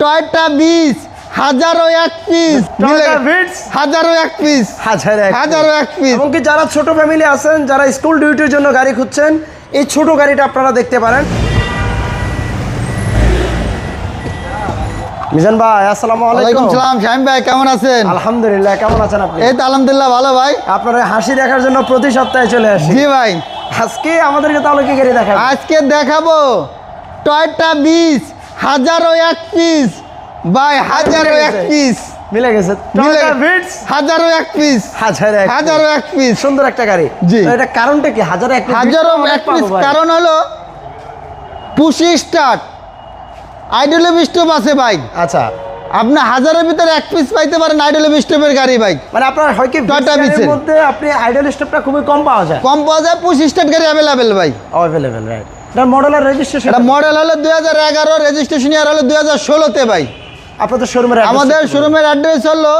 Toyota বিশ হাজারো এক পিস। হাজারো এক পিস। হাজার এক পিস। এমনকি যারা ছোট ফ্যামিলি আছেন যারা স্কুল ডিউটির জন্য গাড়ি খুঁজছেন এই ছোট গাড়িটা আপনারা দেখতে পারেন। মিজান ভাই আসসালামু আলাইকুম। সালাম শাহিম ভাই কেমন আছেন? আলহামদুলিল্লাহ কেমন আছেন আপনি? এই তো আলহামদুলিল্লাহ ভালো ভাই। আপনার হাসি দেখার জন্য প্রতি সপ্তাহে চলে আসি। জি ভাই। আজকে আমাদেরকে তাহলে কি গাড়ি দেখাবেন? আজকে দেখাবো টয়টা বিশ হাজারো এক পিস ভাই হাজারো এক পিস মিলে গেছে। হাজারো এক পিস হাজারো এক পিস সুন্দর একটা গাড়ি। জি। এটা কারণটা কি? হাজার এক হাজারো এক পিস কারণ হলো স্টার্ট আইডলে স্টোভ আছে ভাই। আচ্ছা। আপনি হাজারের ভিতরে এক পিস পাইতে পারেন আইডলে স্টোভের গাড়ি ভাই। মানে আপনার হয় কি টয়োটা ভিটস মধ্যে আপনি আইডল স্টপটা খুবই কম পাওয়া যায়। কম পাওয়া যায় স্টার্ট গাড়ি অ্যাভেলেবেল ভাই। অ্যাভেলেবেল রাইট এটার মডেল আর রেজিস্ট্রেশন এটা মডেল হলো রেজিস্ট্রেশন ইয়ার ভাই। আপনাদের শোরুমের আমাদের শোরুমের অ্যাড্রেস হলো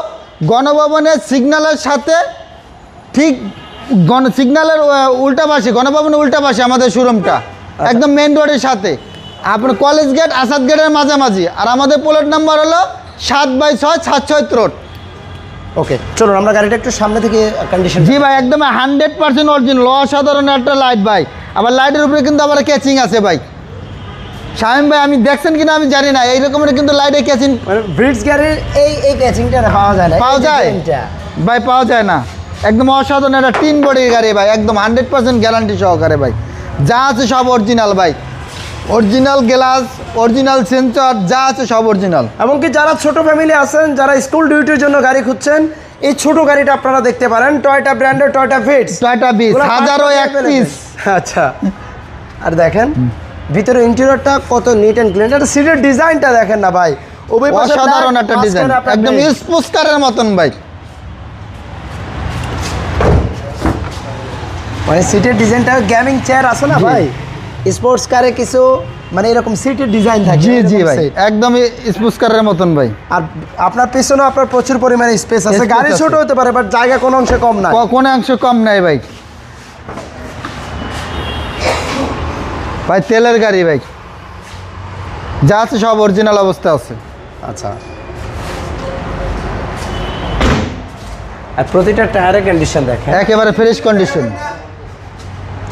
গণভবনের সিগন্যালের সাথে ঠিক গণ সিগন্যালের আহ, উল্টা পাশে গণভবনের উল্টা পাশে আমাদের শোরুমটা একদম মেন রোডের সাথে। আপনার কলেজ গেট আসাদ গেটের মাঝামাঝি। আর আমাদের প্লেট নাম্বার হলো সাত বাই ছয় সাত ছয় ত্রোট ওকে চলুন আমরা গাড়িটা একটু সামনে থেকে কন্ডিশন জি ভাই একদম হান্ড্রেড পার্সেন্ট অরিজিনাল অসাধারণ একটা লাইট ভাই। আবার লাইটের উপরে কিন্তু আবার ক্যাচিং আছে ভাই। শামিম ভাই আমি দেখছেন কিনা আমি জানি না এই রকমের কিন্তু লাইটে ক্যাচিং ব্রিডস গাড়ির এই এই ক্যাচিংটা পাওয়া যায় না পাওয়া যায়। ভাই পাওয়া যায় না। একদম অসাধারণ একটা তিন বডির গাড়ি ভাই একদম হান্ড্রেড পার্সেন্ট গ্যারান্টি সহকারে ভাই। যা আছে সব অরিজিনাল ভাই। অরিজিনাল গ্লাস অরিজিনাল সেন্সর যা আছে সব অরিজিনাল এমনকি যারা ছোট ফ্যামিলি আছেন যারা স্কুল ডিউটির জন্য গাড়ি খুঁজছেন এই ছোট গাড়িটা আপনারা দেখতে পারেন টয়টা ব্র্যান্ডের টয়টা ফিটস টয়টা বিশ হাজারো এক পিস আচ্ছা। আর দেখেন ভিতরে ইন্টেরিয়রটা কত নিট অ্যান্ড ক্লিন এটা সিটের ডিজাইনটা দেখেন না ভাই। উভয় পাশে অসাধারণ একটা ডিজাইন একদম beige। স্পুস্কারের মতন ভাই। মানে সিটের ডিজাইনটা গেমিং চেয়ার আছে না ভাই? স্পোর্টস কারে কিছু মানে এরকম সিটের ডিজাইন থাকে। জি জি ভাই। একদম স্পুস্কারের মতন ভাই। আর আপনার পেছনে আপনার প্রচুর পরিমাণে স্পেস আছে। গাড়ি ছোট হতে পারে বাট জায়গা কোনো অংশে কম না কোনো অংশ কম নাই ভাই। ভাই তেলের গাড়ি ভাই। যা আছে সব অরিজিনাল অবস্থা আছে। আচ্ছা। আর প্রতিটা টায়ারের কন্ডিশন দেখেন। একেবারে ফ্রেশ কন্ডিশন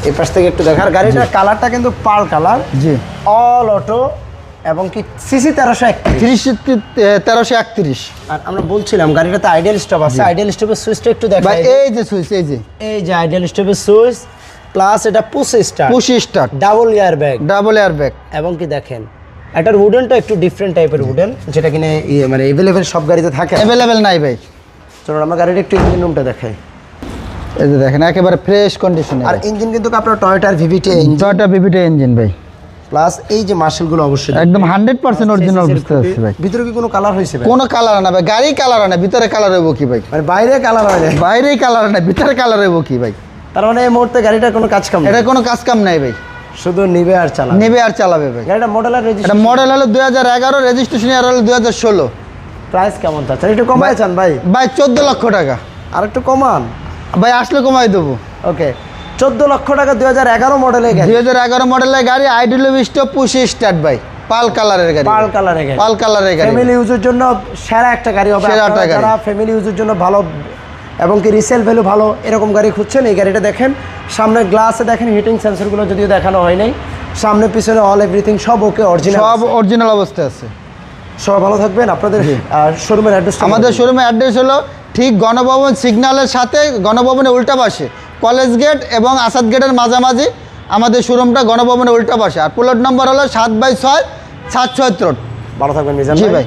এই পাশ থেকে একটু দেখার গাড়িটার কালারটা কিন্তু pearl colour ji. All auto এবং কি সিসি তেরোশো একত্রিশ। তিরিশ তেরোশো একত্রিশ। আর আমরা বলছিলাম গাড়িটাতে আইডিয়াল স্টপ আছে। আইডিয়াল স্টপের সুইচটা একটু ভাই এই যে সুইচ এই যে। এই যে আইডিয়াল স্টপের সুইচ প্লাস এটা পুশ স্টার পুশি start double air bag double air bag এবং কি দেখেন এটার উডেনটা একটু ডিফারেন্ট টাইপের উডেন যেটা কিনে মানে এভেলেবেল সব গাড়িতে থাকে। অ্যাভেলেবেল নাই ভাই। চলুন আমরা গাড়ির একটু ইঞ্জিন রুমটা দেখাই। এই যে দেখেন একেবারে ফ্রেশ কন্ডিশনে আর ইঞ্জিন কিন্তু আপনার টয়োটার VVT engine Toyota VVT engine ভাই। প্লাস এই যে মার্শালগুলো অবশ্যই একদম হান্ড্রেড পার্সেন্ট অরিজিনাল বুঝতে পারছি ভাই। ভিতরে কি কোনো কালার হয়েছে ভাই? কোনো কালার না ভাই গাড়ি কালার না ভিতরে কালার হইব কি ভাই? মানে বাইরে কালার হয় না। বাইরেই কালার না ভিতরে কালার হইব কি ভাই? তার মানে এই মুহূর্তে গাড়িটার কোনো কাজ কাম এটা কোনো কাজ কাম নাই ভাই। শুধু নিবে আর চালা নেবে আর চালাবে ভাই। গাড়িটা মডেল আর এটা মডেল হলো দুই হাজার এগারো রেজিস্ট্রেশন ইয়ার হলো দুই হাজার ষোলো। প্রাইস কেমন চাচ্ছেন? একটু কমায় চান ভাই। ভাই চোদ্দ লক্ষ টাকা। আর একটু কমান। ভাই আসলে কমাই দেবো। ওকে। চোদ্দ লক্ষ টাকা দুই হাজার এগারো মডেলের গাড়ি। দুই হাজার এগারো মডেলের গাড়ি আইডিলো স্টপ পুশি স্টার্ট ভাই। পাল কালারের গাড়ি। পাল কালারের গাড়ি। পাল কালারের গাড়ি। ফ্যামিলি ইউজের জন্য সেরা একটা গাড়ি হবে সেরা একটা গাড়ি। ফ্যামিলি ইউজের জন্য ভালো এবং কি রিসেল ভ্যালু ভালো এরকম গাড়ি খুঁজছেন এই গাড়িটা দেখেন। সামনে গ্লাসে দেখেন হিটিং সেন্সরগুলো যদিও দেখানো হয় নাই। সামনে পিছনে অল এভরিথিং সব ওকে অরিজিনাল সব অরিজিনাল অবস্থায় আছে। সবাই ভালো থাকবেন। আপনাদের শোরুমের অ্যাড্রেস আমাদের শোরুমের অ্যাড্রেস হলো ঠিক গণভবন সিগন্যালের সাথে গণভবনের উল্টা পাশে কলেজ গেট এবং আসাদ গেটের মাঝামাঝি আমাদের শোরুমটা গণভবনের উল্টা পাশে। আর প্লট নম্বর হলো সাত বাই ছয় সাত ছয় ত্রট ভালো থাকবেন মিজান ভাই।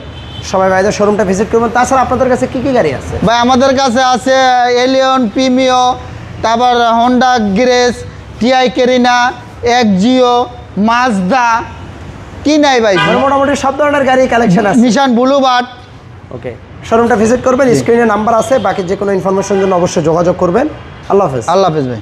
সবাই ভাইদের শোরুমটা ভিজিট করবেন। তাছাড়া আপনাদের কাছে কি কি গাড়ি আছে? ভাই আমাদের কাছে আছে এলিয়ন প্রিমিও তারপর Honda Grace TI Carina Axio Mazda কি নাই ভাই? মানে মোটামুটি সব ধরনের গাড়ি কালেকশন আছে। নিশান ব্লুবার্ড ওকে শোরুমটা ভিজিট করবেন স্ক্রিনে নাম্বার আছে বাকি যে কোনো ইনফরমেশন জন্য অবশ্যই যোগাযোগ করবেন। আল্লাহ হাফেজ। আল্লাহ হাফেজ ভাই।